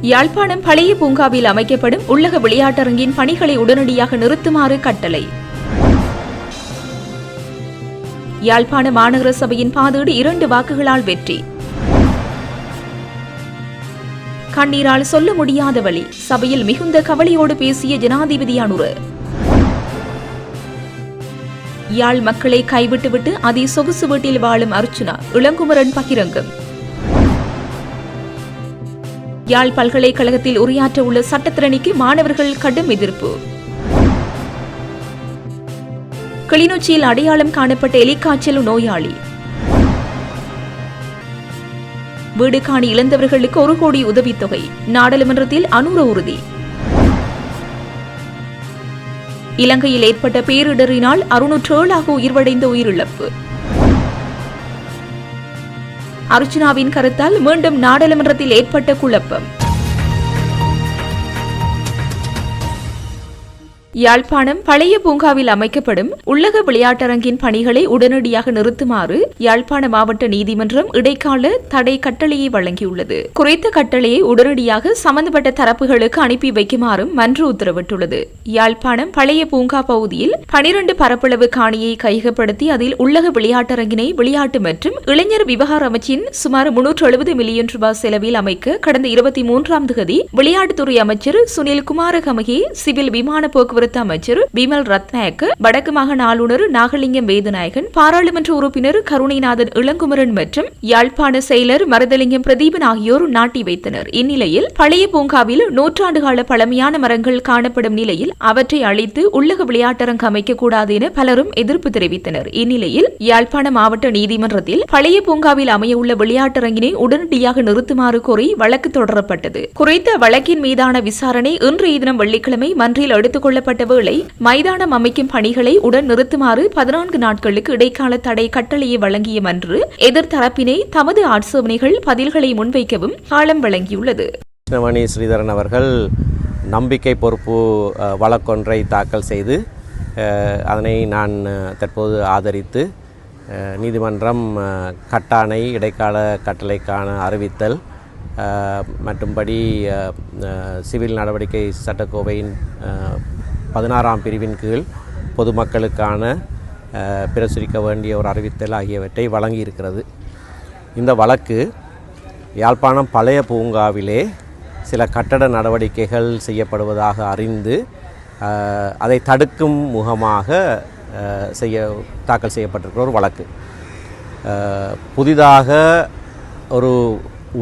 யாழ்ப்பாணம் பழைய பூங்காவில் அமைக்கப்படும் உள்ளக விளையாட்டரங்கின் பணிகளை உடனடியாக நிறுத்துமாறு கட்டளை. யாழ்ப்பாண மாநகர சபையின் பாதீடு இரண்டு வாக்குகளால் வெற்றி. கண்ணீரால் சொல்ல முடியாத வழி சபையில் மிகுந்த கவலையோடு பேசிய ஜனாதிபதி அனுரு. யாழ் மக்களை கைவிட்டுவிட்டு அதி சொகுசு வீட்டில் வாழும் அர்ச்சுனா இளங்குமரன் பகிரங்கம். யாழ் பல்கலைக்கழகத்தில் உரையாற்ற உள்ள சட்டத்திறனிக்கு மாணவர்கள் கடும் எதிர்ப்பு. கிளிநொச்சியில் அடையாளம் காணப்பட்ட எலிக்காய்ச்சல் நோயாளி. வீடு காணி இழந்தவர்களுக்கு ஒரு கோடி உதவித்தொகை நாடாளுமன்றத்தில் அனுர உறுதி. இலங்கையில் ஏற்பட்ட பேரிடரினால் அறுநூற்று ஏழாக உயிர்வடைந்த உயிரிழப்பு. அர்ச்சனாவின் கருத்தால் மீண்டும் நாடாளுமன்றத்தில் ஏற்பட்ட குழப்பம். யாழ்ப்பாணம் பழைய பூங்காவில் அமைக்கப்படும் உள்ளக விளையாட்டரங்கின் பணிகளை உடனடியாக நிறுத்துமாறு யாழ்ப்பாண மாவட்ட நீதிமன்றம் இடைக்கால தடை கட்டளையை வழங்கியுள்ளது. குறித்த கட்டளையை உடனடியாக சம்பந்தப்பட்ட தரப்புகளுக்கு அனுப்பி வைக்குமாறும் மன்று உத்தரவிட்டுள்ளது. யாழ்ப்பாணம் பழைய பூங்கா பகுதியில் பனிரண்டு பரப்பளவு காணியை கையகப்படுத்தி அதில் உள்ளக விளையாட்டரங்கினை விளையாட்டு மற்றும் இளைஞர் விவகார அமைச்சின் சுமார் முன்னூற்று எழுபது மில்லியன் ரூபாய் செலவில் அமைக்க கடந்த இருபத்தி மூன்றாம் தேதி விளையாட்டுத்துறை அமைச்சர் சுனில் குமாரகமகே சிவில் விமான போக்குவரத்து அமைச்சர் பிமல் ரத்நாயக்க வடக்கு மாகாண ஆளுநர் நாகலிங்கம் வேதநாயகன் பாராளுமன்ற உறுப்பினர் கருணைநாதன் இளங்குமரன் மற்றும் யாழ்ப்பாண செயலர் மருதலிங்கம் பிரதீபன் ஆகியோர் நாட்டி வைத்தனர். இந்நிலையில் பழைய பூங்காவில் நூற்றாண்டு கால பழமையான மரங்கள் காணப்படும் நிலையில் அவற்றை அழித்து உள்ளக விளையாட்டரங்கு அமைக்கக்கூடாது என பலரும் எதிர்ப்பு தெரிவித்தனர். இந்நிலையில் யாழ்ப்பாண மாவட்ட நீதிமன்றத்தில் பழைய பூங்காவில் அமையவுள்ள விளையாட்டரங்கினை உடனடியாக நிறுத்துமாறு கோரி வழக்கு தொடரப்பட்டது. குறித்த வழக்கின் மீதான விசாரணை இன்றைய தினம் வெள்ளிக்கிழமை மன்றில் எடுத்துக் கொள்ளப்பட்ட வேளை மைதானம் அமைக்கும் பணிகளை உடன் நிறுத்துமாறு பதினான்கு நாட்களுக்கு இடைக்கால தடை கட்டளையை வழங்கிய மன்று எதிர்த்தரப்பினை தமது ஆட்சேபனைகள் பதில்களை முன்வைக்கவும் காலம் வழங்கியுள்ளது. கிருஷ்ணமணி ஸ்ரீதரன் அவர்கள் நம்பிக்கை பொறுப்பு வழக்கொன்றை தாக்கல் செய்து அதனை நான் தற்போது ஆதரித்து நீதிமன்றம் கட்டாணை இடைக்கால கட்டளைக்கான அறிவித்தல் மற்றும்படி சிவில் நடவடிக்கை சட்டக்கோவையின் பதினாறாம் பிரிவின் கீழ் பொதுமக்களுக்கான பிரசுரிக்க வேண்டிய ஒரு அறிவித்தல் ஆகியவற்றை வழங்கியிருக்கிறது. இந்த வழக்கு யாழ்ப்பாணம் பழைய பூங்காவிலே சில கட்டட நடவடிக்கைகள் செய்யப்படுவதாக அறிந்து அதை தடுக்கும் முகமாக செய்ய தாக்கல் செய்யப்பட்டிருக்கிற ஒரு வழக்கு. புதிதாக ஒரு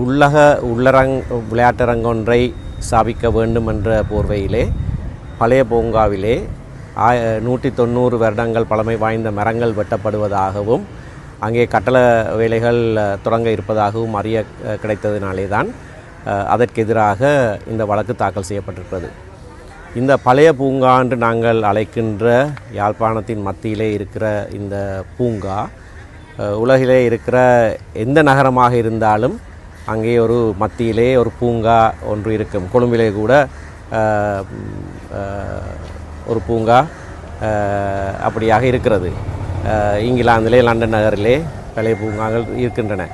உள்ளக உள்ளரங் விளையாட்டரங்கொன்றை ஸ்தாபிக்க வேண்டும் என்ற போர்வையிலே பழைய பூங்காவிலே ஆய நூற்றி தொண்ணூறு வருடங்கள் பழமை வாய்ந்த மரங்கள் வெட்டப்படுவதாகவும் அங்கே கட்டள வேலைகள் தொடங்க இருப்பதாகவும் அறிய கிடைத்ததினாலே தான் அதற்கு எதிராக இந்த வழக்கு தாக்கல் செய்யப்பட்டிருக்கிறது. இந்த பழைய பூங்கா என்று நாங்கள் அழைக்கின்ற யாழ்ப்பாணத்தின் மத்தியிலே இருக்கிற இந்த பூங்கா உலகிலே இருக்கிற எந்த நகரமாக இருந்தாலும் அங்கே ஒரு மத்தியிலே ஒரு பூங்கா ஒன்று இருக்கும். கொழும்பிலே கூட ஒரு பூங்கா அப்படியாக இருக்கிறது. இங்கிலாந்திலே லண்டன் நகரிலே பழைய பூங்காக்கள் இருக்கின்றன.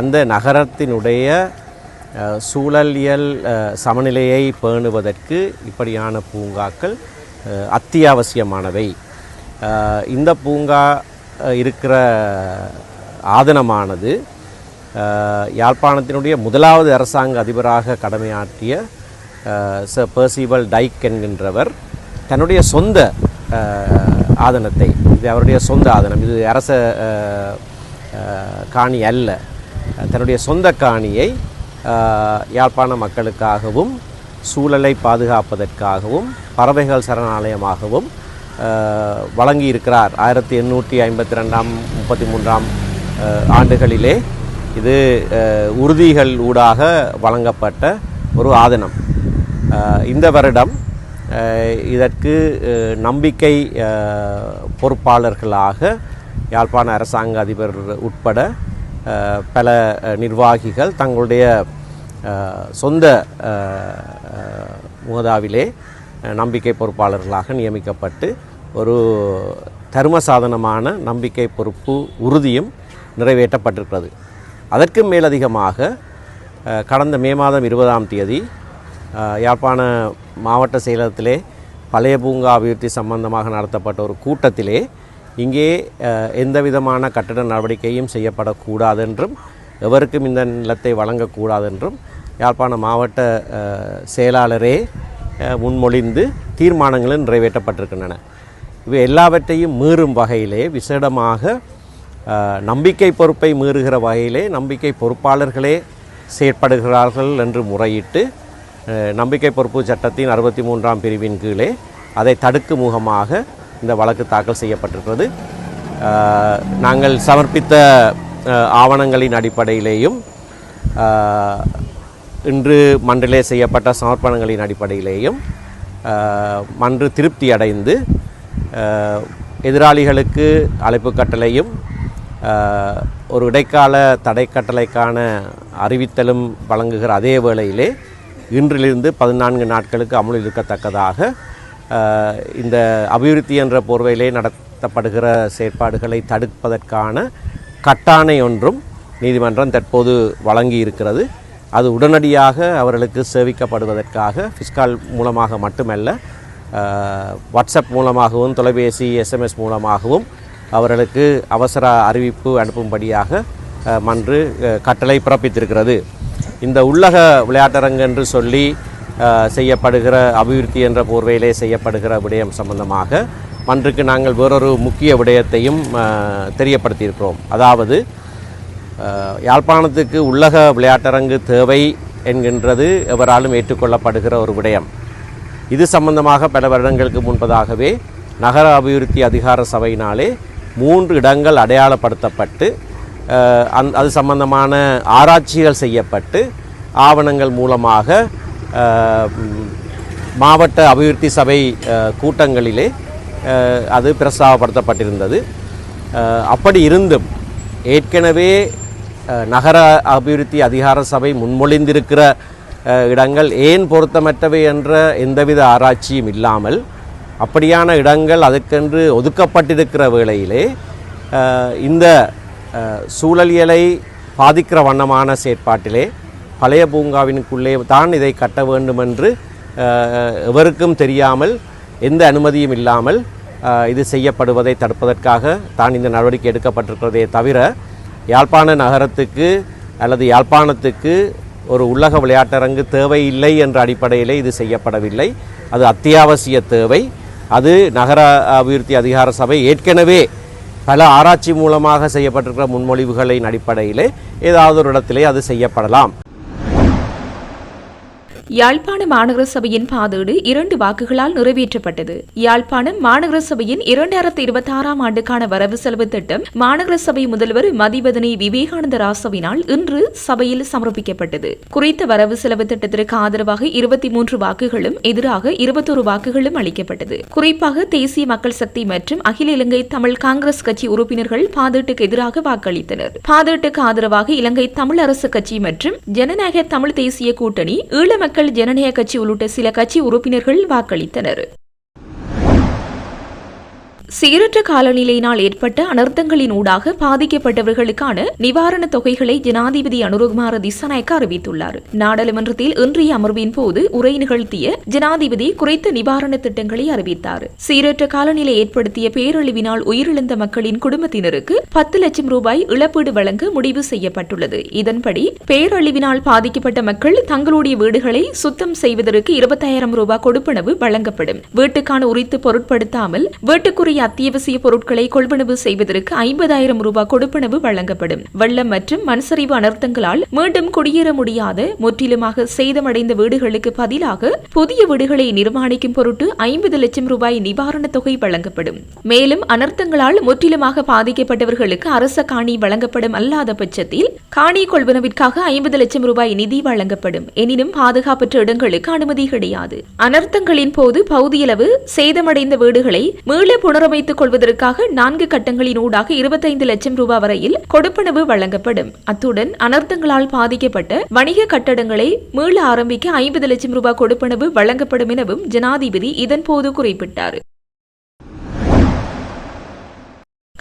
அந்த நகரத்தினுடைய சூழலியல் சமநிலையை பேணுவதற்கு இப்படியான பூங்காக்கள் அத்தியாவசியமானவை. இந்த பூங்கா இருக்கிற ஆதனமானது யாழ்ப்பாணத்தினுடைய முதலாவது அரசாங்க அதிபராக கடமையாற்றிய ச பர்சிவல் டைக் என்கின்றவர் தன்னுடைய சொந்த ஆதனத்தை இது அவருடைய சொந்த ஆதனம். இது அரச காணி அல்ல. தன்னுடைய சொந்த காணியை யாழ்ப்பாண மக்களுக்காகவும் சூழலை பாதுகாப்பதற்காகவும் பறவைகள் சரணாலயமாகவும் வழங்கி வழங்கியிருக்கிறார். ஆயிரத்தி எண்ணூற்றி ஐம்பத்தி ரெண்டாம் முப்பத்தி மூன்றாம் ஆண்டுகளிலே இது உறுதிகள் ஊடாக வழங்கப்பட்ட ஒரு ஆதனம். இந்த வருடம் இதற்கு நம்பிக்கை பொறுப்பாளர்களாக யாழ்ப்பாண அரசாங்க அதிபர் உட்பட பல நிர்வாகிகள் தங்களுடைய சொந்த மோதாவிலே முகதாவிலே நம்பிக்கை பொறுப்பாளர்களாக நியமிக்கப்பட்டு ஒரு தர்ம சாதனமான நம்பிக்கை பொறுப்பு உறுதியும் நிறைவேற்றப்பட்டிருக்கிறது. அதற்கு மேலதிகமாக கடந்த மே மாதம் இருபதாம் தேதி யாழ்ப்பாண மாவட்ட செயலகத்திலே பழைய பூங்கா அபிவிருத்தி சம்பந்தமாக நடத்தப்பட்ட ஒரு கூட்டத்திலே இங்கே எந்த விதமான கட்டட நடவடிக்கையும் செய்யப்படக்கூடாதென்றும் எவருக்கும் இந்த நிலத்தை வழங்கக்கூடாதென்றும் யாழ்ப்பாண மாவட்ட செயலாளரே முன்மொழிந்து தீர்மானங்களும் நிறைவேற்றப்பட்டிருக்கின்றன. இவை எல்லாவற்றையும் மீறும் வகையிலே விசேடமாக நம்பிக்கை பொறுப்பை மீறுகிற வகையிலே நம்பிக்கை பொறுப்பாளர்களே செயற்படுகிறார்கள் என்று முறையிட்டு நம்பிக்கை பொறுப்பு சட்டத்தின் அறுபத்தி மூன்றாம் பிரிவின் கீழே அதை தடுக்கும் முகமாக இந்த வழக்கு தாக்கல் செய்யப்பட்டிருக்கிறது. நாங்கள் சமர்ப்பித்த ஆவணங்களின் அடிப்படையிலேயும் இன்று மன்றிலே செய்யப்பட்ட சமர்ப்பணங்களின் அடிப்படையிலேயும் மன்று திருப்தி அடைந்து எதிராளிகளுக்கு அழைப்பு கட்டளையும் ஒரு இடைக்கால தடை கட்டளைக்கான அறிவித்தலும் வழங்குகிற அதே வேளையிலே இன்றிலிருந்து பதினான்கு நாட்களுக்கு அமுல் இருக்கத்தக்கதாக இந்த அபிவிருத்தி என்ற போர்வையிலே நடத்தப்படுகிற செயற்பாடுகளை தடுப்பதற்கான கட்டாணை ஒன்றும் நீதிமன்றம் தற்போது வழங்கி இருக்கிறது அது உடனடியாக அவர்களுக்கு சேவிக்கப்படுவதற்காக ஃபிஸ்கால் மூலமாக மட்டுமல்ல வாட்ஸ்அப் மூலமாகவும் தொலைபேசி எஸ்எம்எஸ் மூலமாகவும் அவர்களுக்கு அவசர அறிவிப்பு அனுப்பும்படியாக மன்று கட்டளை பிறப்பித்திருக்கிறது. இந்த உள்ளக விளையாட்டரங்கு என்று சொல்லி செய்யப்படுகிற அபிவிருத்தி என்ற போர்வையிலே செய்யப்படுகிற விடயம் சம்பந்தமாக மன்றுக்கு நாங்கள் வேறொரு முக்கிய விடயத்தையும் தெரியப்படுத்தியிருக்கிறோம். அதாவது யாழ்ப்பாணத்துக்கு உள்ளக விளையாட்டரங்கு தேவை என்கின்றது எவராலும் ஏற்றுக்கொள்ளப்படுகிற ஒரு விடயம். இது சம்பந்தமாக பல வருடங்களுக்கு முன்பதாகவே நகர அபிவிருத்தி அதிகார சபையினாலே மூன்று இடங்கள் அடையாளப்படுத்தப்பட்டு அந் அது சம்பந்தமான ஆராய்ச்சிகள் செய்யப்பட்டு ஆவணங்கள் மூலமாக மாவட்ட அபிவிருத்தி சபை கூட்டங்களிலே அது பிரஸ்தாபப்படுத்தப்பட்டிருந்தது அப்படி இருந்தும் ஏற்கனவே நகர அபிவிருத்தி அதிகார சபை முன்மொழிந்திருக்கிற இடங்கள் ஏன் பொருத்தமற்றவை என்ற எந்தவித ஆராய்ச்சியும் இல்லாமல் அப்படியான இடங்கள் அதற்கென்று ஒதுக்கப்பட்டிருக்கிற வேளையிலே இந்த சூழலியலை பாதிக்கிற வண்ணமான செயற்பாட்டிலே பழைய பூங்காவினுக்குள்ளே தான் இதை கட்ட வேண்டுமென்று என்று எவருக்கும் தெரியாமல் எந்த அனுமதியும் இல்லாமல் இது செய்யப்படுவதை தடுப்பதற்காக தான் இந்த நடவடிக்கை எடுக்கப்பட்டிருக்கிறதே தவிர யாழ்ப்பாண நகரத்துக்கு அல்லது யாழ்ப்பாணத்துக்கு ஒரு உள்ளக விளையாட்டரங்கு தேவையில்லை என்ற அடிப்படையிலே இது செய்யப்படவில்லை. அது அத்தியாவசிய தேவை. அது நகர அபிவிருத்தி அதிகார சபை ஏற்கனவே பல ஆராய்ச்சி மூலமாக செய்யப்பட்டிருக்கிற முன்மொழிவுகளின் அடிப்படையிலே ஏதாவது ஒரு இடத்திலே அது செய்யப்படலாம். யாழ்ப்பாண மாநகர சபையின் பாதீடு இரண்டு வாக்குகளால் நிறைவேற்றப்பட்டது. யாழ்ப்பாணம் மாநகர சபையின் இரண்டாயிரத்தி இருபத்தி ஆறாம் ஆண்டுக்கான வரவு செலவு திட்டம் மாநகர சபை முதல்வர் மதிவதனி விவேகானந்த ராசவினால் இன்று சபையில் சமர்ப்பிக்கப்பட்டது. குறித்த வரவு செலவு திட்டத்திற்கு ஆதரவாக இருபத்தி மூன்று வாக்குகளும் எதிராக இருபத்தொரு வாக்குகளும் அளிக்கப்பட்டது. குறிப்பாக தேசிய மக்கள் சக்தி மற்றும் அகில இலங்கை தமிழ் காங்கிரஸ் கட்சி உறுப்பினர்கள் பாதீட்டுக்கு எதிராக வாக்களித்தனர். பாதீட்டுக்கு ஆதரவாக இலங்கை தமிழ் அரசு கட்சி மற்றும் ஜனநாயக தமிழ் தேசிய கூட்டணி ஈழ மக்கள் ஜனநாயக கட்சி உள்ளிட்ட சில கட்சி உறுப்பினர்கள் வாக்களித்தனர். சீரற்ற காலநிலையினால் ஏற்பட்ட அனர்த்தங்களின் ஊடாக பாதிக்கப்பட்டவர்களுக்கான நிவாரண தொகைகளை ஜனாதிபதி அனுரகுமார திசநாயக்க அறிவித்துள்ளார். நாடாளுமன்றத்தில் இன்றைய அமர்வின் போது உரை நிகழ்த்திய ஜனாதிபதி குறைத்த நிவாரண திட்டங்களை அறிவித்தார். சீரற்ற காலநிலை ஏற்படுத்திய பேரழிவினால் உயிரிழந்த மக்களின் குடும்பத்தினருக்கு பத்து லட்சம் ரூபாய் இழப்பீடு வழங்க முடிவு செய்யப்பட்டுள்ளது. இதன்படி பேரழிவினால் பாதிக்கப்பட்ட மக்கள் தங்களுடைய வீடுகளை சுத்தம் செய்வதற்கு இருபத்தாயிரம் ரூபாய் கொடுப்பனவு வழங்கப்படும். வீட்டுக்கான உரித்து பொருட்படுத்தாமல் வீட்டுக்குரிய அத்தியாவசிய பொருட்களை கொள்வனவு செய்வதற்கு ஐம்பதாயிரம் ரூபாய் கொடுப்பனவு வழங்கப்படும். வெள்ளம் மற்றும் மண்சரிவு அனர்த்தங்களால் மீண்டும் குடியேற முடியாத முற்றிலுமாக சேதமடைந்த வீடுகளுக்கு பதிலாக புதிய வீடுகளை நிர்மாணிக்கும் பொருட்டு ஐம்பது லட்சம் ரூபாய் நிவாரணத் தொகை வழங்கப்படும். மேலும் அனர்த்தங்களால் முற்றிலுமாக பாதிக்கப்பட்டவர்களுக்கு அரச காணி வழங்கப்படும் அல்லாத பட்சத்தில் காணி கொள்வனவிற்காக ஐம்பது லட்சம் ரூபாய் நிதி வழங்கப்படும். எனினும் பாதுகாப்பற்ற இடங்களுக்கு அனுமதி கிடையாது. அனர்த்தங்களின் போது பகுதியளவு சேதமடைந்த வீடுகளை மீள வைத்துக் கொள்வதற்காக நான்கு கட்டங்களின் ஊடாக இருபத்தைந்து லட்சம் ரூபாய் வரையில் கொடுப்பனவு வழங்கப்படும். அத்துடன் அனர்த்தங்களால் பாதிக்கப்பட்ட வணிக கட்டடங்களை மீள ஆரம்பிக்க ஐம்பது லட்சம் ரூபாய் கொடுப்பனவு வழங்கப்படும் எனவும் ஜனாதிபதி இதன்போது குறிப்பிட்டார்.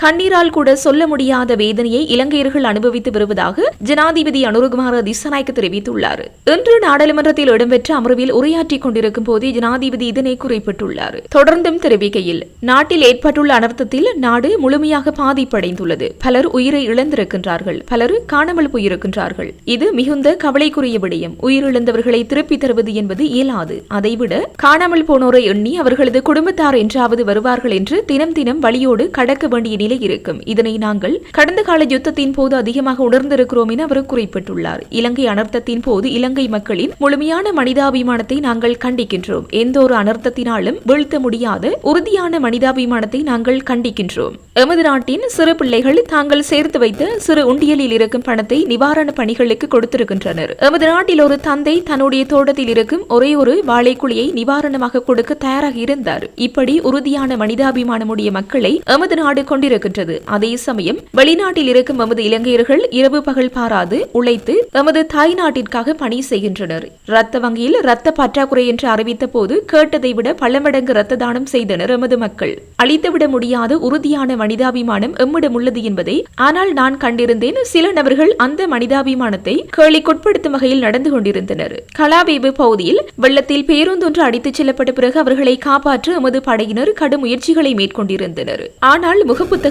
கண்ணீரால் கூட சொல்ல முடியாத வேதனையை இலங்கையர்கள் அனுபவித்து வருவதாக ஜனாதிபதி அனுரகுமார திசநாயக்க தெரிவித்துள்ளார். இன்று நாடாளுமன்றத்தில் இடம்பெற்ற அமர்வில் உரையாற்றிக் கொண்டிருக்கும் போதே ஜனாதிபதி இதனை குறிப்பிட்டுள்ளார். தொடர்ந்தும் தெரிவிக்கையில் நாட்டில் ஏற்பட்டுள்ள அனர்த்தத்தில் நாடு முழுமையாக பாதிப்படைந்துள்ளது. பலர் உயிரை இழந்திருக்கின்றார்கள். பலர் காணாமல் போயிருக்கின்றார்கள். இது மிகுந்த கவலைக்குரிய விடயம். உயிரிழந்தவர்களை திருப்பித் தருவது என்பது இயலாது. அதைவிட காணாமல் போனோரை எண்ணி அவர்களது குடும்பத்தார் என்றாவது வருவார்கள் என்று தினம் தினம் வழியோடு கடக்க வேண்டிய நிலை இருக்கும். இதனை நாங்கள் கடந்த கால யுத்தத்தின் போது அதிகமாக உணர்ந்திருக்கிறோம் என அவர் குறிப்பிட்டுள்ளார். இலங்கை அனர்த்தத்தின் போது இலங்கை மக்களின் முழுமையான மனிதாபிமானத்தை நாங்கள் கண்டிக்கின்றோம். எந்த ஒரு அனர்த்தத்தினாலும் வீழ்த்த முடியாத உறுதியான மனிதாபிமானத்தை நாங்கள் கண்டிக்கின்றோம். எமது நாட்டின் சிறு பிள்ளைகள் தாங்கள் சேர்த்து வைத்த சிறு உண்டியலில் இருக்கும் பணத்தை நிவாரண பணிகளுக்கு கொடுத்திருக்கின்றனர். எமது நாட்டில் ஒரு தந்தை தன்னுடைய தோட்டத்தில் இருக்கும் ஒரே ஒரு வாழைக்குழியை நிவாரணமாக கொடுக்க தயாராக இருந்தார். இப்படி உறுதியான மனிதாபிமானமுடைய மக்களை எமது நாடு கொண்டிருக்கின்றது அதே சமயம் வெளிநாட்டில் இருக்கும் நமது இலங்கையர்கள் இரவு பகல் பாராது உழைத்து எமது தாய் நாட்டிற்காக பணி செய்கின்றனர். ரத்த வங்கியில் ரத்த பற்றாக்குறை என்று அறிவித்த போது கேட்டதை விட பல மடங்கு ரத்த தானம் செய்தனர் எமது மக்கள். அழித்துவிட முடியாத உறுதியான மனிதாபிமானம் எம்மிடம் உள்ளது என்பதை ஆனால் நான் கண்டிருந்தேன். சில நபர்கள் அந்த மனிதாபிமானத்தை கேலிக்குட்படுத்தும் வகையில் நடந்து கொண்டிருந்தனர். கலாபேபு பகுதியில் வெள்ளத்தில் பேருந்தொன்று அடித்துச் செல்லப்பட்ட பிறகு அவர்களை காப்பாற்ற எமது படையினர் கடும் முயற்சிகளை மேற்கொண்டிருந்தனர். ஆனால்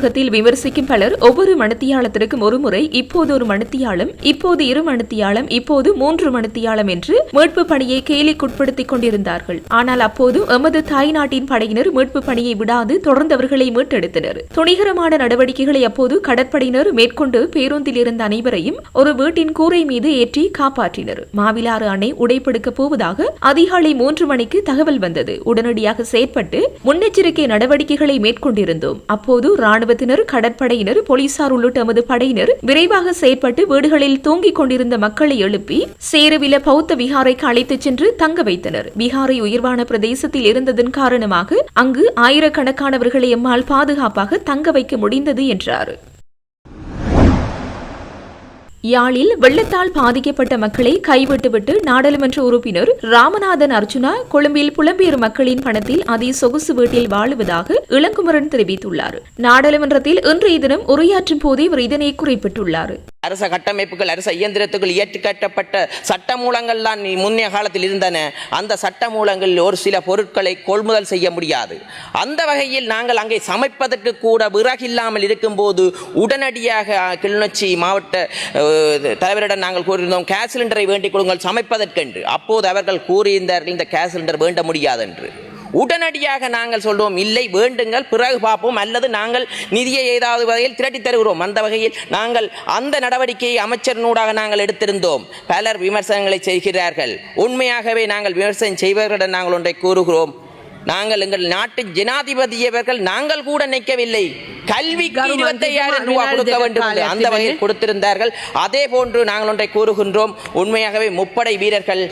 முகப்புத்தகத்தில் விமர்சிக்கும் பலர் ஒவ்வொரு மணித்தியாலத்திற்கும் ஒருமுறை இப்போது ஒரு மணித்தியாலம் இப்போது இரு மணித்தியாலம் இப்போது மூன்று மணித்தியாலம் என்று மீட்பு பணியை கேலிக்குட்படுத்திக் கொண்டிருந்தார்கள். ஆனால் அப்போது எமது தாய் நாட்டின் படையினர் மீட்பு பணியை விடாது தொடர்ந்து அவர்களை மீட்டெடுத்தனர். துணிகரமான நடவடிக்கைகளை அப்போது கடற்படையினர் மேற்கொண்டு பேருந்தில் இருந்த அனைவரையும் ஒரு வீட்டின் கூரை மீது ஏற்றி காப்பாற்றினர். மாவிலாறு அணை உடைப்படுக்கப் போவதாக அதிகாலை மூன்று மணிக்கு தகவல் வந்தது. உடனடியாக செயற்பட்டு முன்னெச்சரிக்கை நடவடிக்கைகளை மேற்கொண்டிருந்தோம். அப்போது ராணுவ ராணுவத்தினர் கடற்படையினர் போலீசார் உள்ளிட்ட எமது படையினர் விரைவாக செயற்பட்டு வீடுகளில் தூங்கிக் கொண்டிருந்த மக்களை எழுப்பி சேருவில பௌத்த விஹாரைக்கு அழைத்துச் சென்று தங்க வைத்தனர். விஹாரை உயர்வான பிரதேசத்தில் இருந்ததன் காரணமாக அங்கு ஆயிரக்கணக்கானவர்களை எம்மால் பாதுகாப்பாக தங்க வைக்க முடிந்தது என்றார். யாழில் வெள்ளத்தால் பாதிக்கப்பட்ட மக்களை கைவிட்டுவிட்டு நாடாளுமன்ற உறுப்பினர் ராமநாதன் அர்ஜுனா கொழும்பில் புலம்பெயர் மக்களின் பணத்தில் அதி சொகுசு வீட்டில் வாழுவதாக இளங்குமரன் தெரிவித்துள்ளார். நாடாளுமன்றத்தில் இன்றைய தினம் உரையாற்றும் போதே இவர் இதனை குறிப்பிட்டுள்ளார். அரச கட்டமைப்புகள் அரச இயந்திரத்துக்குள் ஏற்றுக்கட்டப்பட்ட சட்ட மூலங்கள்லாம் முன்னைய காலத்தில் இருந்தன. அந்த சட்ட மூலங்களில் ஒரு சில பொருட்களை கொள்முதல் செய்ய முடியாது. அந்த வகையில் நாங்கள் அங்கே சமைப்பதற்கு கூட விறகில்லாமல் இருக்கும்போது உடனடியாக கிளிநொச்சி மாவட்ட தலைவரிடம் நாங்கள் கூறியிருந்தோம் கேஸ் சிலிண்டரை வேண்டிக் கொடுங்கள் சமைப்பதற்கென்று. அப்போது அவர்கள் கூறியிருந்தார்கள் இந்த கேஸ் சிலிண்டர் வேண்ட முடியாது என்று உடனடியாக நாங்கள் சொல்வோம் இல்லை வேண்டுங்கள் பிறகு பார்ப்போம். அல்லது நாங்கள் நிதியை ஏதாவது வகையில் திரட்டி தருகிறோம். அந்த வகையில் நாங்கள் அந்த நடவடிக்கையை அமைச்சரினூடாக நாங்கள் எடுத்திருந்தோம். பலர் விமர்சனங்களை செய்கிறார்கள். உண்மையாகவே நாங்கள் விமர்சனம் செய்வர்களிடம் நாங்கள் ஒன்றை கூறுகிறோம். நாங்கள் எங்கள் நாட்டு ஜனாதிபதியவர்கள் நாங்கள் கூட நிற்கவில்லை. கல்விக்கு இருபத்தையாயிரம் ரூபாய் கொடுக்க வேண்டும் என்று அந்த வகையில் கொடுத்திருந்தார்கள். அதே போன்று நாங்கள் ஒன்றை கூறுகின்றோம். உண்மையாகவே முப்படை வீரர்கள்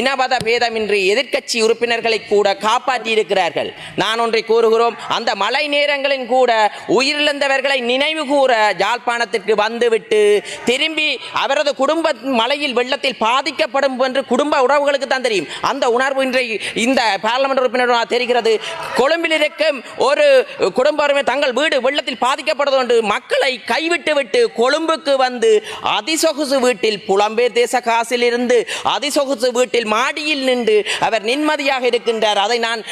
இனபத பேதமின்றி எதிர்க்கட்சி உறுப்பினர்களை கூட காப்பாற்றி இருக்கிறார்கள். நான் ஒன்றை கூறுகிறோம். அந்த மழை நேரங்களின் கூட உயிரிழந்தவர்களை நினைவு கூற யாழ்ப்பாணத்திற்கு வந்துவிட்டு திரும்பி அவரது குடும்ப மழையில் வெள்ளத்தில் பாதிக்கப்படும் என்று குடும்ப உறவுகளுக்கு தான் தெரியும். அந்த உணர்வு இன்றைய இந்த பார்லமெண்ட் உறுப்பினர் தெரிகிறது. கொழும்பில் இருக்கும் ஒரு குடும்பமே தங்கள் வீடு வெள்ளத்தில் பாதிக்கப்படுவது என்று மக்களை கைவிட்டு விட்டு கொழும்புக்கு வந்து அதிசொகுசு வீட்டில் புலம்பெயர் தேச காசில் இருந்து அதிசொகுசு வீட்டில் மாடியில் நின்று அவர் நிம்மதியாக இருக்கின்றார். அதை நான்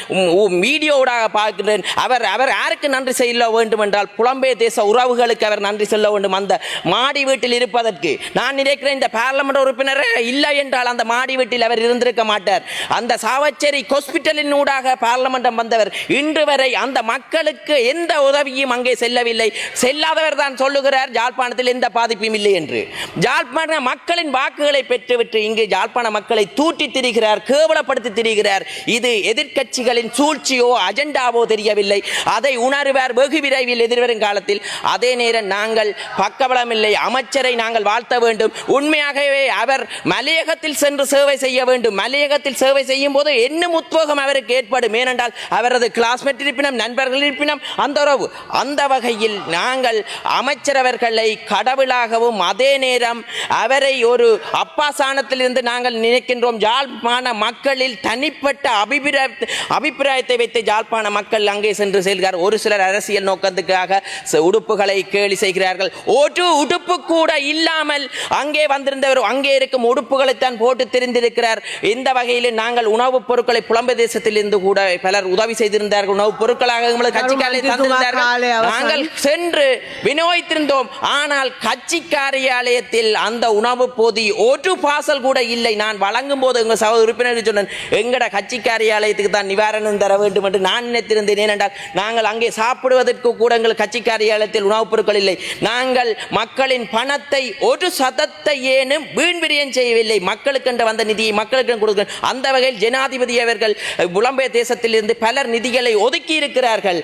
வீடியோடாக பார்க்கிறேன் அவர் அவர் யாருக்கு நன்றி செய்ய வேண்டும் என்றால் புலம்பெயர் தேச உறவுகளுக்கு அவர் நன்றி செல்ல வேண்டும். அந்த மாடி வீட்டில் இருப்பதற்கு நான் நினைக்கிறேன் இந்த பார்லமெண்ட் உறுப்பினர் இல்லை என்றால் அந்த மாடி வீட்டில் அவர் இருந்திருக்க மாட்டார். அந்த சாவச்சேரி ஹாஸ்பிட்டலின் ஊடாக பார்லமெண்டம் வந்தவர். இன்று வரை அந்த மக்களுக்கு எந்த உதவியும் அங்கே செல்லவில்லை. செல்லாதவர் தான் சொல்லுகிறார் ஜாழ்ப்பாணத்தில் எந்த பாதிப்பும் இல்லை என்று. ஜாழ்ப்பாண மக்களின் வாக்குகளை பெற்றுவிட்டு இங்கு ஜாழ்ப்பாண மக்களை தூட்டி திரிகிறார் கேவலப்படுத்தி திரிகிறார். இது எதிர்கட்சிகளின் சூழ்ச்சியோ அஜெண்டாவோ தெரியவில்லை. அதை உணர்வார் வெகு விரைவில் எதிர்வரும் காலத்தில். அதே நேரம் நாங்கள் பக்கபலமில்லை அமைச்சரை நாங்கள் வாழ்த்த வேண்டும். உண்மையாகவே அவர் மலையகத்தில் சென்று சேவை செய்ய வேண்டும். மலையகத்தில் சேவை செய்யும் போது என்ன உத்வேகம் அவருக்கு ஏற்படும். ஏனென்றால் அவரது கிளாஸ்மேட் இருப்பினம் நண்பர்கள் இருப்பினும் அந்த உறவு அந்த வகையில் நாங்கள் அமைச்சரவர்களை கடவுளாகவும் அதே நேரம் அவரை ஒரு அப்பாசானத்திலிருந்து நாங்கள் நினைக்கின்றோம். யாழ்ப்பாண மக்களில் தனிப்பட்ட அபிப்பிராய அபிப்பிராயத்தை வைத்து யாழ்ப்பாண மக்கள் அங்கே சென்று செல்கிறார் ஒரு சிலர் அரசியல் நோக்கத்துக்காக உடுப்புகளை கேலி செய்கிறார்கள். ஒரு உடுப்பு கூட இல்லாமல் அங்கே வந்திருந்தவர் அங்கே இருக்கும் உடுப்புகளைத்தான் போட்டு தெரிந்திருக்கிறார். இந்த வகையில் நாங்கள் உணவுப் பொருட்களை புலம்பு தேசத்திலிருந்து கூட பலர் உதவி செய்திருந்தார்கள். உணவுப் பொருட்களாக எங்களது கட்சிக்காரரை தந்திருந்தார்கள். நாங்கள் சென்று விநியோகித்திருந்தோம். ஆனால் கட்சி காரியாலயத்தில் அந்த உணவு பொதி ஒரு பாசல் கூட இல்லை. நான் வழங்கும் போது எங்கள் சக உறுப்பினர் சொன்னேன் எங்கட கட்சி காரியாலயத்துக்கு தான் நிவாரணம் தர வேண்டும் என்று நான் நினைத்திருந்தேன். ஏனென்றால் நாங்கள் அங்கே சாப்பிடுவதற்கு கூட எங்கள் கட்சி காரியாலயத்தில் உணவுப் பொருட்கள் இல்லை. நாங்கள் மக்களின் பணத்தை ஒரு சதத்தை ஏனும் வீண் விரயம் செய்யவில்லை. மக்களுக்கு வந்த நிதியை மக்களுக்கு கொடுக்க அந்த வகையில் ஜனாதிபதி அவர்கள் புலம்பெயர் பிரதேசத்திலிருந்து பலர் நிதிகளை ஒதுக்கி இருக்கிறார்கள்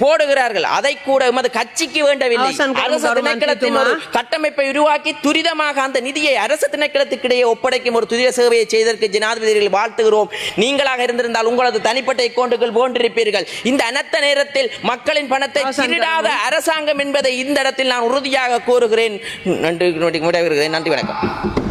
போடுகிறார்கள் அதை கூட எமது கட்சிக்கு வேண்டவில்லை அரசு திணைக்களத்தின் ஒரு கட்டமைப்பை உருவாக்கி துரிதமாக அந்த நிதியை அரசு திணைக்களத்துக்கிடையே ஒப்படைக்கும் ஒரு துரித சேவையை செய்ததற்கு ஜனாதிபதிகள் வாழ்த்துகிறோம் நீங்களாக இருந்திருந்தால் உங்களது தனிப்பட்ட கொண்டுகள் போன்றிருப்பீர்கள் இந்த அனர்த்த நேரத்தில் மக்களின் பணத்தை திருடாத அரசாங்கம் என்பதை இந்த இடத்தில் நான் உறுதியாக கூறுகிறேன் நன்றி நன்றி வணக்கம்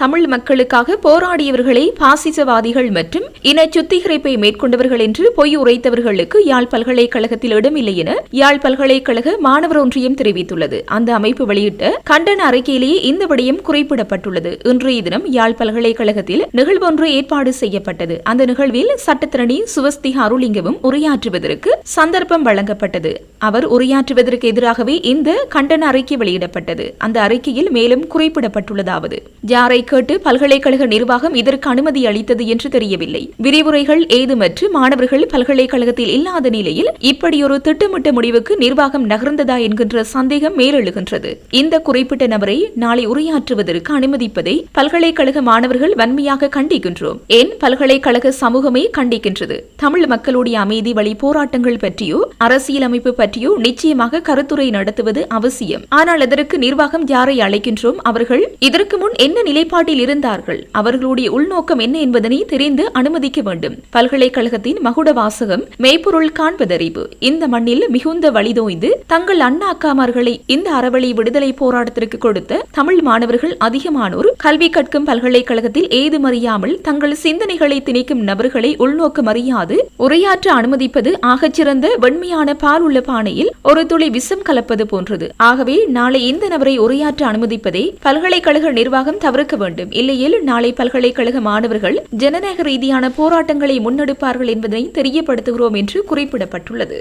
தமிழ் மக்களுக்காக போராடியவர்களை பாசிசவாதிகள் மற்றும் இன சுத்திகரிப்பை மேற்கொண்டவர்கள் என்று பொய் உரைத்தவர்களுக்கு யாழ் பல்கலைக்கழகத்தில் இடமில்லை என யாழ் பல்கலைக்கழக மாணவர் ஒன்றியம் தெரிவித்துள்ளது. அந்த அமைப்பு வெளியிட்ட கண்டன அறிக்கையிலேயே இந்த விடயம் குறிப்பிடப்பட்டுள்ளது. இன்றைய தினம் யாழ் பல்கலைக்கழகத்தில் நிகழ்வொன்று ஏற்பாடு செய்யப்பட்டது. அந்த நிகழ்வில் சட்டத்திரணி சுவஸ்தி அருளிங்கவும் உரையாற்றுவதற்கு சந்தர்ப்பம் வழங்கப்பட்டது. அவர் உரையாற்றுவதற்கு எதிராகவே இந்த கண்டன அறிக்கை வெளியிடப்பட்டது. அந்த அறிக்கையில் மேலும் குறிப்பிடப்பட்டுள்ளதாவது. ஜாரை கேட்டு பல்கலைக்கழக நிர்வாகம் இதற்கு அனுமதி அளித்தது என்று தெரியவில்லை. விரிவுரைகள் ஏதுமற்று மாணவர்கள் பல்கலைக்கழகத்தில் இல்லாத நிலையில் இப்படியொரு திட்டமிட்ட முடிவுக்கு நிர்வாகம் நகர்ந்ததா என்கின்ற சந்தேகம் மேலெழுகின்றது. இந்த குறிப்பிட்ட நபரை நாளை உரையாற்றுவதற்கு அனுமதிப்பதை பல்கலைக்கழக மாணவர்கள் வன்மையாக கண்டிக்கின்றோம். ஏன் பல்கலைக்கழக சமூகமே கண்டிக்கின்றது. தமிழ் மக்களுடைய அமைதி வழி போராட்டங்கள் பற்றியோ அரசியலமைப்பு பற்றியோ நிச்சயமாக கருத்துரை நடத்துவது அவசியம். ஆனால் அதற்கு நிர்வாகம் யாரை அழைக்கின்றோம்? அவர்கள் இதற்கு முன் என்ன நிலைப்பாடு நிலைப்பாட்டில் இருந்தார்கள். அவர்களுடைய உள்நோக்கம் என்ன என்பதனை தெரிந்து அனுமதிக்க வேண்டும். பல்கலைக்கழகத்தின் மகுட வாசகம் மெய்ப்பொருள் காண்பதறிவு. இந்த மண்ணில் மிகுந்த வழிதோய்ந்து தங்கள் அண்ணா அக்காமார்களை இந்த அறவழி விடுதலை போராட்டத்திற்கு கொடுத்த தமிழ் மாணவர்கள் அதிகமானோர் கல்வி கற்கும் பல்கலைக்கழகத்தில் ஏதுமறியாமல் தங்கள் சிந்தனைகளை திணிக்கும் நபர்களை உள்நோக்கம் அறியாது உரையாற்ற அனுமதிப்பது ஆகச்சிறந்த வெண்மையான பால் உள்ள பானையில் ஒரு துளி விஷம் கலப்பது போன்றது. ஆகவே நாளை இந்த நபரை உரையாற்ற அனுமதிப்பதை பல்கலைக்கழக நிர்வாகம் தவிர்க்க வேண்டும். இல்லையில் நாளை பல்கலைக்கழக மாணவர்கள் ஜனநாயக ரீதியான போராட்டங்களை முன்னெடுப்பார்கள் என்பதை தெரியப்படுத்துகிறோம் என்று குறிப்பிடப்பட்டுள்ளது.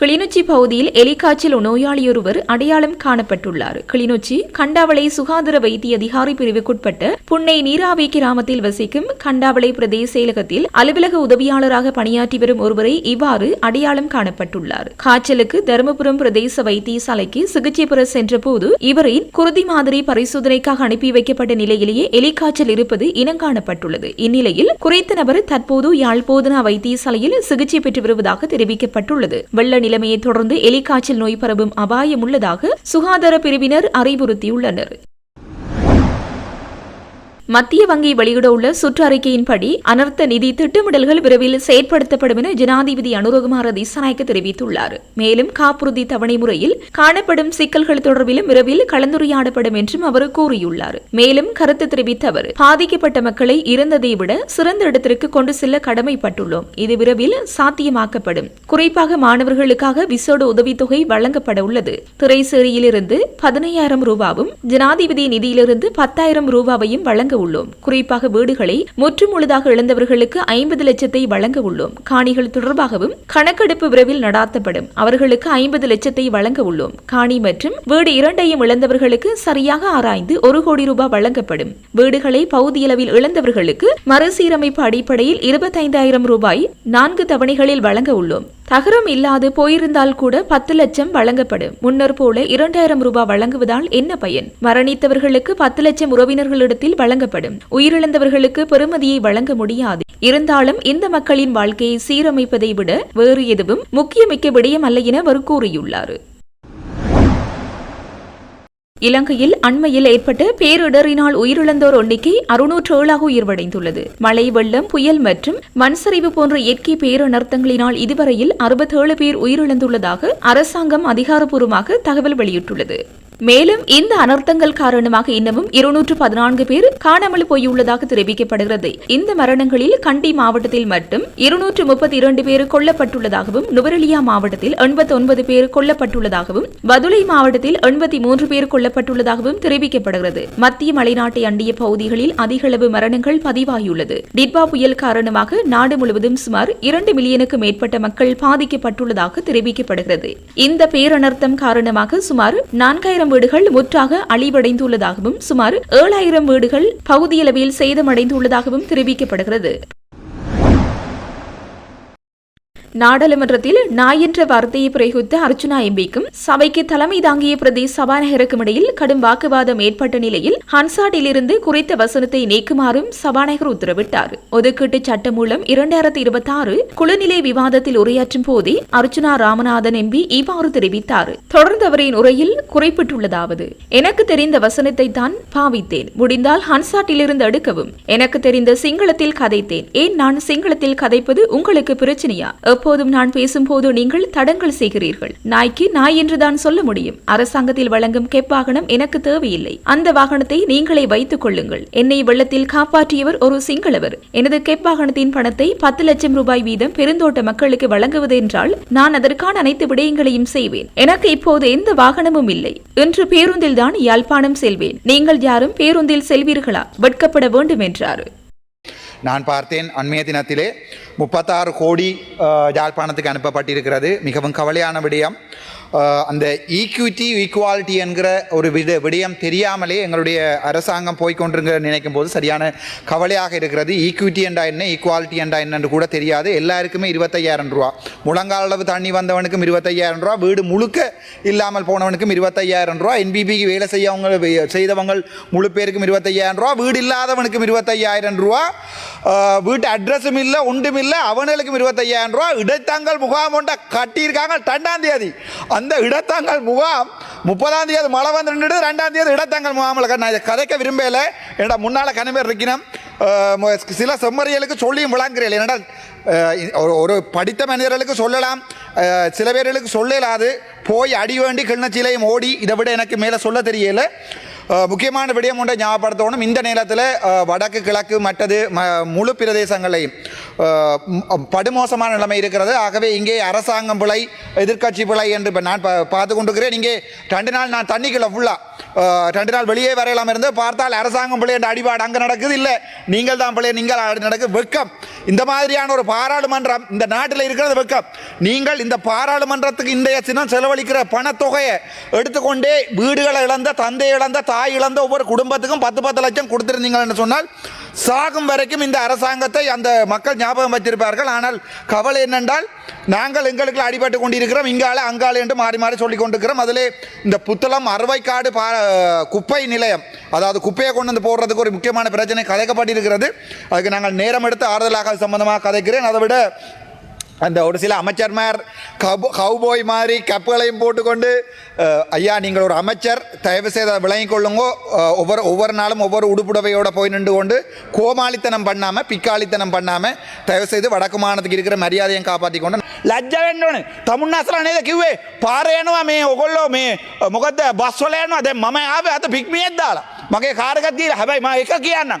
கிளிநொச்சி பகுதியில் எலிக்காய்ச்சல் நோயாளியொருவர் அடையாளம் காணப்பட்டுள்ளார். கிளிநொச்சி கண்டாவளை சுகாதார வைத்திய அதிகாரி பிரிவுக்குட்பட்ட புன்னை நீராவி கிராமத்தில் வசிக்கும் கண்டாவளை பிரதேச செயலகத்தில் அலுவலக உதவியாளராக பணியாற்றி வரும் ஒருவரை இவ்வாறு அடையாளம் காணப்பட்டுள்ளார். காய்ச்சலுக்கு தருமபுரம் பிரதேச வைத்தியசாலைக்கு சிகிச்சை பெற சென்றபோது இவரின் குருதி மாதிரி பரிசோதனைக்காக அனுப்பி வைக்கப்பட்ட நிலையிலேயே எலிக்காய்ச்சல் இருப்பது இனங்காணப்பட்டுள்ளது இந்நிலையில் குறித்த நபர் தற்போது யாழ்போதனா வைத்தியசாலையில் சிகிச்சை பெற்று வருவதாக தெரிவிக்கப்பட்டுள்ளது. வெள்ள நிலைமையை தொடர்ந்து எலிக்காய்ச்சல் நோய் பரவும் அபாயம் உள்ளதாக சுகாதார பிரிவினர் அறிவுறுத்தியுள்ளனர். மத்திய வங்கி வெளியிடவுள்ள சுற்று அறிக்கையின்படி அனர்த்த நிதி திட்டமிடல்கள் விரைவில் செயற்படுத்தப்படும் என ஜனாதிபதி அனுரகுமார திசாநாயக்க தெரிவித்துள்ளார். மேலும் காப்புறுதி தவணை முறையில் காணப்படும் சிக்கல்கள் தொடர்பிலும் விரைவில் கலந்துரையாடப்படும் என்றும் அவர் கூறியுள்ளார். மேலும் கருத்து தெரிவித்த அவர் பாதிக்கப்பட்ட மக்களை இருந்ததை விட சிறந்த இடத்திற்கு கொண்டு செல்ல கடமைப்பட்டுள்ளோம். இது விரைவில் சாத்தியமாக்கப்படும். குறிப்பாக மாணவர்களுக்காக விசேட உதவித்தொகை வழங்கப்பட உள்ளது. திரைசேரியிலிருந்து பதினையாயிரம் ரூபாவும் ஜனாதிபதி நிதியிலிருந்து பத்தாயிரம் ரூபாவையும் வழங்க உள்ளோம். குறிப்பாக வீடுகளை முற்றுமுழுதாக இழந்தவர்களுக்கு ஐம்பது லட்சத்தை வழங்க உள்ளோம். காணிகள் தொடர்பாகவும் கணக்கெடுப்பு விரைவில் நடாத்தப்படும். அவர்களுக்கு ஐம்பது லட்சத்தை வழங்க உள்ளோம். காணி மற்றும் வீடு இரண்டையும் இழந்தவர்களுக்கு சரியாக ஆராய்ந்து ஒரு கோடி ரூபாய் வழங்கப்படும். வீடுகளை பகுதியளவில் இழந்தவர்களுக்கு மறுசீரமைப்பு அடிப்படையில் இருபத்தைந்தாயிரம் ரூபாய் நான்கு தவணைகளில் வழங்க உள்ளோம். தகரம் இல்லாது போயிருந்தால் கூட பத்து லட்சம் வழங்கப்படும். முன்னர் போல இரண்டாயிரம் ரூபாய் வழங்குவதால் என்ன பயன்? மரணித்தவர்களுக்கு பத்து லட்சம் உறவினர்களிடத்தில் வழங்கப்படும். உயிரிழந்தவர்களுக்கு பெறுமதியை வழங்க முடியாது. இருந்தாலும் இந்த மக்களின் வாழ்க்கையை சீரமைப்பதை விட வேறு எதுவும் முக்கியமிக்க விடயம் அல்ல என அவர் கூறியுள்ளார் இலங்கையில் அண்மையில் ஏற்பட்ட பேரிடரினால் உயிரிழந்தோர் எண்ணிக்கை அறுநூற்று ஏழாக உயர்வடைந்துள்ளது. மழை வெள்ளம் புயல் மற்றும் மண்சரிவு போன்ற இயற்கை பேரனர்த்தங்களினால் இதுவரையில் அறுபத்தேழு பேர் உயிரிழந்துள்ளதாக அரசாங்கம் அதிகாரப்பூர்வமாக தகவல் வெளியிட்டுள்ளது. மேலும் இந்த அனர்த்தங்கள் காரணமாக இன்னமும் இருநூற்று பதினான்கு பேர் காணாமல் போயுள்ளதாக தெரிவிக்கப்படுகிறது. இந்த மரணங்களில் கண்டி மாவட்டத்தில் மட்டும் இருநூற்று முப்பத்தி இரண்டு பேர் கொல்லப்பட்டுள்ளதாகவும் நுவரெலியா மாவட்டத்தில் எண்பத்தி ஒன்பது பேர் கொல்லப்பட்டுள்ளதாகவும் பதுளை மாவட்டத்தில் எண்பத்தி மூன்று பேர் கொல்லப்பட்டுள்ளதாகவும் தெரிவிக்கப்படுகிறது. மத்திய மலைநாட்டை அண்டிய பகுதிகளில் அதிகளவு மரணங்கள் பதிவாகியுள்ளது. டிட்பா புயல் காரணமாக நாடு முழுவதும் சுமார் இரண்டு மில்லியனுக்கு மேற்பட்ட மக்கள் பாதிக்கப்பட்டுள்ளதாக தெரிவிக்கப்படுகிறது. இந்த பேரனர்த்தம் காரணமாக சுமார் நான்காயிரம் வீடுகள் முற்றாக அழிவடைந்துள்ளதாகவும் சுமார் ஏழாயிரம் வீடுகள் பகுதியளவில் சேதமடைந்துள்ளதாகவும் தெரிவிக்கப்படுகிறது. நாடாளுமன்றத்தில் நாய் என்ற வார்த்தையை பிரயோகித்த அர்ஜுனா எம்பிக்கும் சபைக்கு தலைமை தாங்கிய பிரதேச சபாநாயகருக்கும் இடையில் கடும் வாக்குவாதம் ஏற்பட்ட நிலையில் ஹன்சாட்டிலிருந்து குறித்த வசனத்தை நீக்குமாறும் சபாநாயகர் உத்தரவிட்டார். ஒதுக்கீட்டு சட்டம் மூலம் இரண்டாயிரத்தி இருபத்தி ஆறு குழுநிலை விவாதத்தில் உரையாற்றும் போதே அர்ஜுனா ராமநாதன் எம்பி இவ்வாறு தெரிவித்தார். தொடர்ந்து அவரின் உரையில் குறிப்பிட்டுள்ளதாவது எனக்கு தெரிந்த வசனத்தை தான் பாவித்தேன். முடிந்தால் ஹன்சாட்டிலிருந்து அடுக்கவும். எனக்கு தெரிந்த சிங்களத்தில் கதைத்தேன். ஏன் நான் சிங்களத்தில் கதைப்பது உங்களுக்கு பிரச்சனையா? எப்போதும் நான் பேசும்போது நீங்கள் தடங்கள் செய்கிறீர்கள். நாய்க்கு நாய் என்றுதான் சொல்ல முடியும். அரசாங்கத்தில் வழங்கும் கெப் வாகனம் எனக்கு தேவையில்லை. அந்த வாகனத்தை நீங்களே வைத்துக் கொள்ளுங்கள். என்னை வெள்ளத்தில் காப்பாற்றியவர் ஒரு சிங்களவர். எனது கெப் வாகனத்தின் பணத்தை பத்து லட்சம் ரூபாய் வீதம் பெருந்தோட்ட மக்களுக்கு வழங்குவது என்றால் நான் அதற்கான அனைத்து விடயங்களையும் செய்வேன். எனக்கு இப்போது எந்த வாகனமும் இல்லை. இன்று பேருந்தில் தான் யாழ்ப்பாணம் செல்வேன். நீங்கள் யாரும் பேருந்தில் செல்வீர்களா? வெட்கப்பட வேண்டும் என்றார் நான் பார்த்தேன். அண்மைய தினத்திலே முப்பத்தாறு கோடி ஜாழ்ப்பாணத்துக்கு யாழ்ப்பாணத்துக்கு அனுப்பப்பட்டிருக்கிறது. மிகவும் கவலையான விடயம். அந்த ஈக்விட்டி ஈக்குவாலிட்டி என்கிற ஒரு விட விடயம் தெரியாமலே எங்களுடைய அரசாங்கம் போய்கொண்டிருங்க நினைக்கும் போது சரியான கவலையாக இருக்கிறது. ஈக்விட்டி என்றா என்ன? ஈக்குவாலிட்டி என்றா என்னன்னு கூட தெரியாது. எல்லாருக்குமே இருபத்தையாயிரம் ரூபா. முழங்கால் அளவு தண்ணி வந்தவனுக்கும் இருபத்தையாயிரம் ரூபா. வீடு முழுக்க இல்லாமல் போனவனுக்கும் இருபத்தையாயிரம் ரூபா. என்பிபிக்கு வேலை செய்யவங்க செய்தவங்க முழு பேருக்கும் இருபத்தையாயிரம் ரூபா. வீடு இல்லாதவனுக்கும் இருபத்தையாயிரம் ரூபா. வீட்டு அட்ரஸும் இல்லை ஒன்றும் இல்லை. அவனுக்கும் இருபத்தையாயிரம் ரூபா. இடைத்தங்கள் முகாம் ஒன்றை கட்டியிருக்காங்க. ரெண்டாம் தேதி. அந்த இடைத்தங்கள் முகாம் முப்பதாம் தேதி மழை வந்து ரெண்டாம் தேதி இடத்தங்கள் முகாமில் நான் இதை கதைக்க விரும்பலை. என்னடா முன்னால் கனவேர் இருக்கணும் சில செம்மறியலுக்கு சொல்லியும் விளங்குறீர்கள் என்னடா ஒரு- படித்த மனிதர்களுக்கு சொல்லலாம். சில பேர்களுக்கு சொல்லலாது. போய் அடி வேண்டி கிண்ணச்சிலையும் ஓடி. இதை விட எனக்கு மேலே சொல்ல தெரியலை. முக்கியமான விடயம் ஒன்றை ஞாபகப்படுத்தணும். இந்த நேரத்தில் வடக்கு கிழக்கு மற்றது முழு பிரதேசங்களையும் படுமோசமான நிலைமை இருக்கிறது. ஆகவே இங்கே அரசாங்கம் பிழை எதிர்க்கட்சி பிழை என்று இப்போ நான் பா பார்த்து கொண்டிருக்கிறேன் இங்கே ரெண்டு நாள் நான் தண்ணிக்குள்ள ஃபுல்லாக ரெண்டு நாள் வெளியே வரையலாம் இருந்து பார்த்தால் அரசாங்கம் பிள்ளை என்ற அடிபாடு அங்கே நடக்குது. இல்லை நீங்கள் தான் பிள்ளை நீங்கள் ஆடு நடக்குது. வெக்கம் இந்த மாதிரியான ஒரு பாராளுமன்றம் இந்த நாட்டில் இருக்கிறது வெக்கம் நீங்கள் இந்த பாராளுமன்றத்துக்கு இன்றைய தினம் செலவழிக்கிற பணத்தொகையை எடுத்துக்கொண்டே வீடுகளை இழந்த தந்தை இழந்த தாய் இழந்த ஒவ்வொரு குடும்பத்துக்கும் பத்து பத்து லட்சம் கொடுத்துருந்தீங்கன்னு சொன்னால் சாகும் வரைக்கும் இந்த அரசாங்கத்தை அந்த மக்கள் ஞாபகம் வச்சிருப்பார்கள். ஆனால் கவலை என்னென்றால் நாங்கள் எங்களுக்கு அடிபட்டு கொண்டிருக்கிறோம். இங்கால அங்கால என்று மாறி மாறி சொல்லி கொண்டிருக்கிறோம். அதிலே இந்த புத்தளம் அறுவைக்காடு பா குப்பை நிலையம் அதாவது குப்பையை கொண்டு வந்து போடுறதுக்கு ஒரு முக்கியமான பிரச்சனை கதைக்கப்பட்டிருக்கிறது அதுக்கு நாங்கள் நேரம் எடுத்து ஆறுதலாக சம்பந்தமாக கதைக்கிறேன். அதை விட அந்த ஒரு சில அமைச்சர்மார் கபோ கவுபோய் மாதிரி கப்புகளையும் போட்டுக்கொண்டு ஐயா நீங்கள் ஒரு அமைச்சர் தயவு செய்து அதை விளங்கி கொள்ளுங்கோ. ஒவ்வொரு ஒவ்வொரு நாளும் ஒவ்வொரு உடுப்புடவையோட போய் நின்று கொண்டு கோமாளித்தனம் பண்ணாமல் பிக்காளித்தனம் பண்ணாமல் தயவு செய்து வடக்கு மாநிலத்துக்கு இருக்கிற மரியாதையும் காப்பாற்றி கொண்டு. லஜ்ஜா வேண்டோன்னு தமிழ்நாசலாம் நேத கிவ்வே பாறையனுவா மே ஒகொள்ளோ மே முகத்த பஸ் விளையாடணும் அதே மம ஆவே அது பிக்மியே தாள மகே காரகத்தீர் ஹபை மா எக்க கியாண்ணா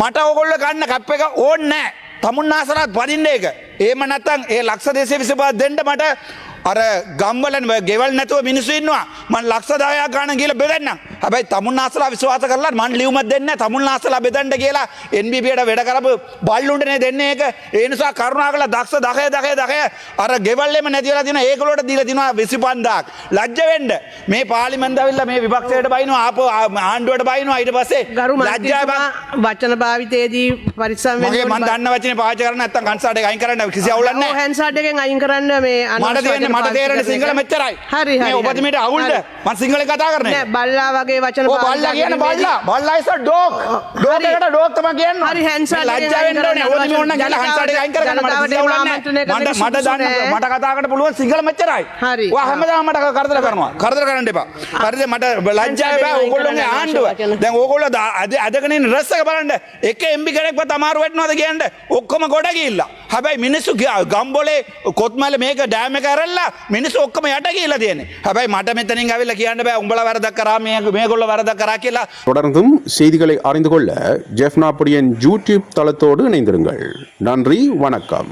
மட்ட ஒகொள்ள கண்ண கப்பேக ஓடனே தமிழ்நாசலாத் பதிண்டேக்க එහෙම නැත්නම් ඒ ලක්ෂ 225 දෙන්න මට අර ගම්වලන් ගෙවල් නැතුව මිනිස්සුන්නවා මන් ලක්ෂදායා ගාන කියල බෙදන්න හැබයි තමුන් අසර විශවාස කරලා මන් ලියුම දෙන්න තමුන් අසලා බෙදන්ට කියලා එන්බිපියට වැඩ කරපු බල්ලුන්ටනේ දෙන්න එක ඒනිසා කරුණා කළ දක්ෂ දකය දකය දකය අර ගෙවල්ලෙම නැතිවලා තින ඒකලොට දීල තිනවා විසි පන්දාක් ලජ්ජවෙන්ඩ මේ පාලිමන්දවිල්ල මේ විපක්ෂයට බයිනවා. අප ආණ්ඩුවට බයිනවා. අයිට පසේ ගරු ලජ්ජාව වචන භාවිතයේදී පරිසම් මගේ මන් දන්න වචන පාචරන ඇත්තන් කන්සාට අයින් කරන්න කිසි අවුලන්න හැන්සාටකෙන් අයින් කරන්න මේ අනට දෙන්න මට පාවිච්චි තේරෙන කරන සිංහල එක. මෙච්චරයි හරි, හරි, මේ හරි. ඔබතුමීට අවුල්ද හරි. මම සිංහලෙන් කතා කරන්නේ නෑ බල්ලා වගේ වචන ඕ පාවිච්චි බල්ලා කියන කිරීමේදී- බල්ලා බල්ලා ඉස ඩෝක් ඩෝක් හරි. එකට ඩෝක් තමයි කියන්නේ හරි, හැන්සාට මේ ලැජ්ජා වෙන්න ඕනේ අයින් ඔබතුමී ඕන නම් කරන්න ගිහලා හන්සාට අයින් කරගන්න මට ජනතාවට සිංහල ආමන්ත්‍රණය නැහැ. කරන්න මට මට සුදුසු දන්න නෑ. මට කතා කරන්න පුළුවන් සිංහල මෙච්චරයි හරි. ඔයා හැමදාම මට කරදර කරනවා කරදර කරන්න එපා හරිද මට ලැජ්ජා හන්සාට බෑ අයින් ඕගොල්ලෝගේ කරන්න ආණ්ඩුව වචන. දැන් ඕගොල්ලෝ දා- අද අදගෙන ඉන්න රැස් එක බලන්න එක එම්බි කෙනෙක්වත් අමාරු වෙන්නවද කියන්න ඔක්කොම ගොඩ ගිහිල්ලා හැබැයි මිනිස්සු ගියා- ගම්බොලේ කොත්මල මේක ඩෑම් එක ඇරල්ලා මිනිස්සු ඔක්කොම යට ගිහිල්ලා තියෙන්නේ හැබැයි මට මෙතනින් ඇවිල්ලා කියන්න බෑ උඹලා වැරදක් කරා මේ මේගොල්ලෝ වැරදක් කරා කියලා தொடர்ந்தும் செய்திகளை அறிந்து கொள்ள ஜெஃப்னா பொடியன் யூடியூப் தளத்தோடு இணைந்திருங்கள் நன்றி வணக்கம்